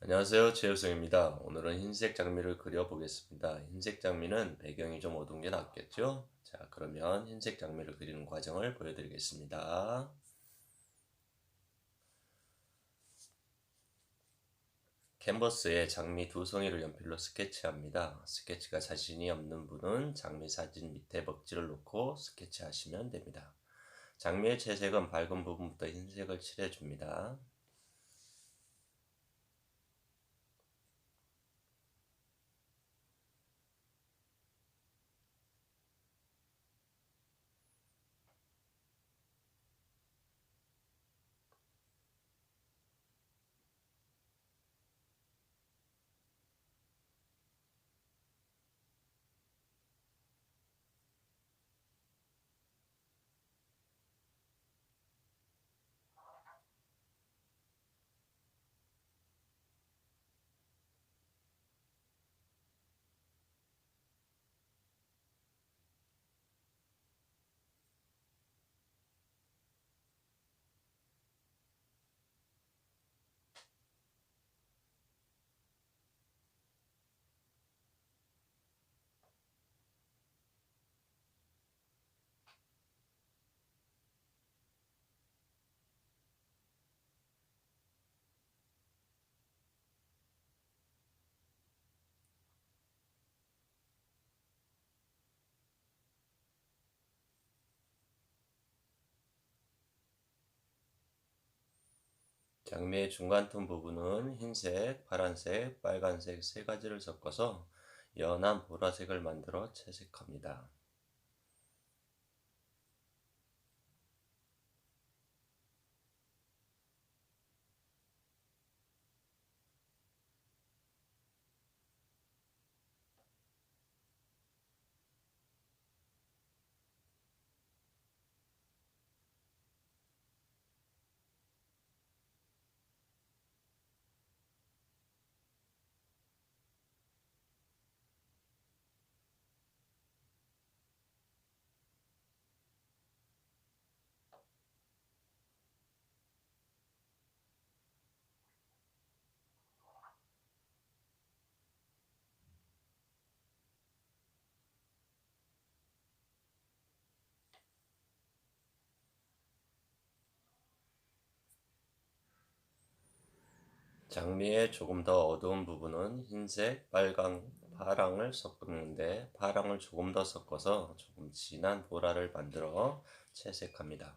안녕하세요. 최효성입니다. 오늘은 흰색 장미를 그려보겠습니다. 흰색 장미는 배경이 좀 어두운 게 낫겠죠? 자, 그러면 흰색 장미를 그리는 과정을 보여드리겠습니다. 캔버스에 장미 두 송이를 연필로 스케치합니다. 스케치가 자신이 없는 분은 장미 사진 밑에 먹지를 놓고 스케치하시면 됩니다. 장미의 채색은 밝은 부분부터 흰색을 칠해줍니다. 장미의 중간톤 부분은 흰색, 파란색, 빨간색 세 가지를 섞어서 연한 보라색을 만들어 채색합니다. 장미의 조금 더 어두운 부분은 흰색, 빨강, 파랑을 섞는데 파랑을 조금 더 섞어서 조금 진한 보라를 만들어 채색합니다.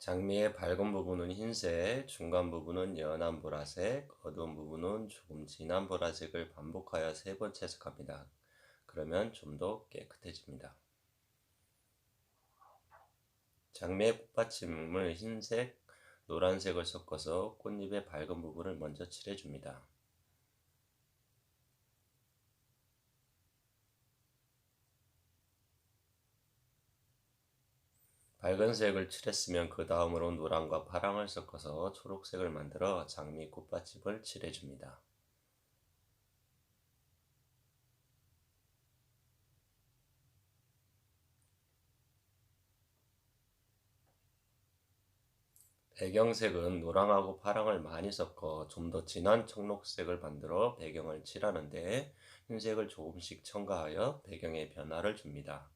장미의 밝은 부분은 흰색, 중간 부분은 연한 보라색, 어두운 부분은 조금 진한 보라색을 반복하여 세 번 채색합니다. 그러면 좀 더 깨끗해집니다. 장미의 꽃받침을 흰색, 노란색을 섞어서 꽃잎의 밝은 부분을 먼저 칠해줍니다. 밝은색을 칠했으면 그 다음으로 노랑과 파랑을 섞어서 초록색을 만들어 장미 꽃받침을 칠해줍니다. 배경색은 노랑하고 파랑을 많이 섞어 좀 더 진한 청록색을 만들어 배경을 칠하는데 흰색을 조금씩 첨가하여 배경의 변화를 줍니다.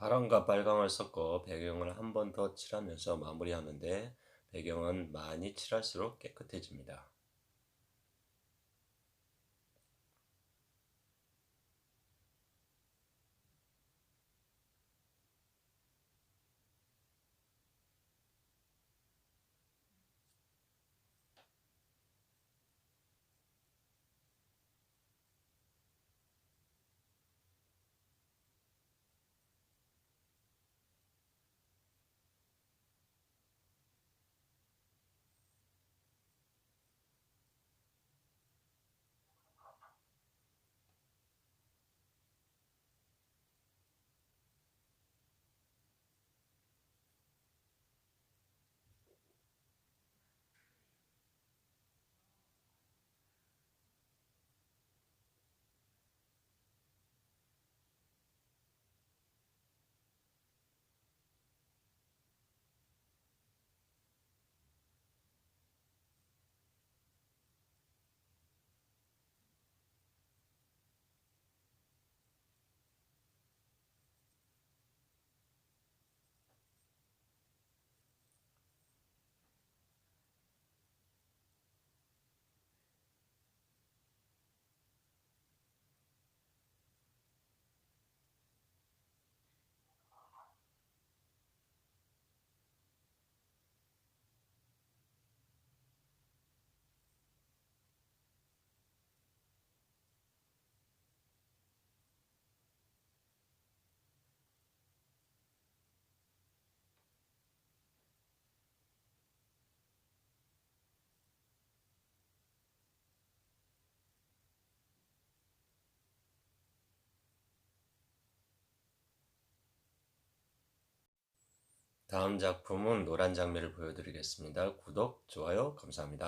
파랑과 빨강을 섞어 배경을 한 번 더 칠하면서 마무리하는데 배경은 많이 칠할수록 깨끗해집니다. 다음 작품은 노란 장미를 보여드리겠습니다. 구독, 좋아요, 감사합니다.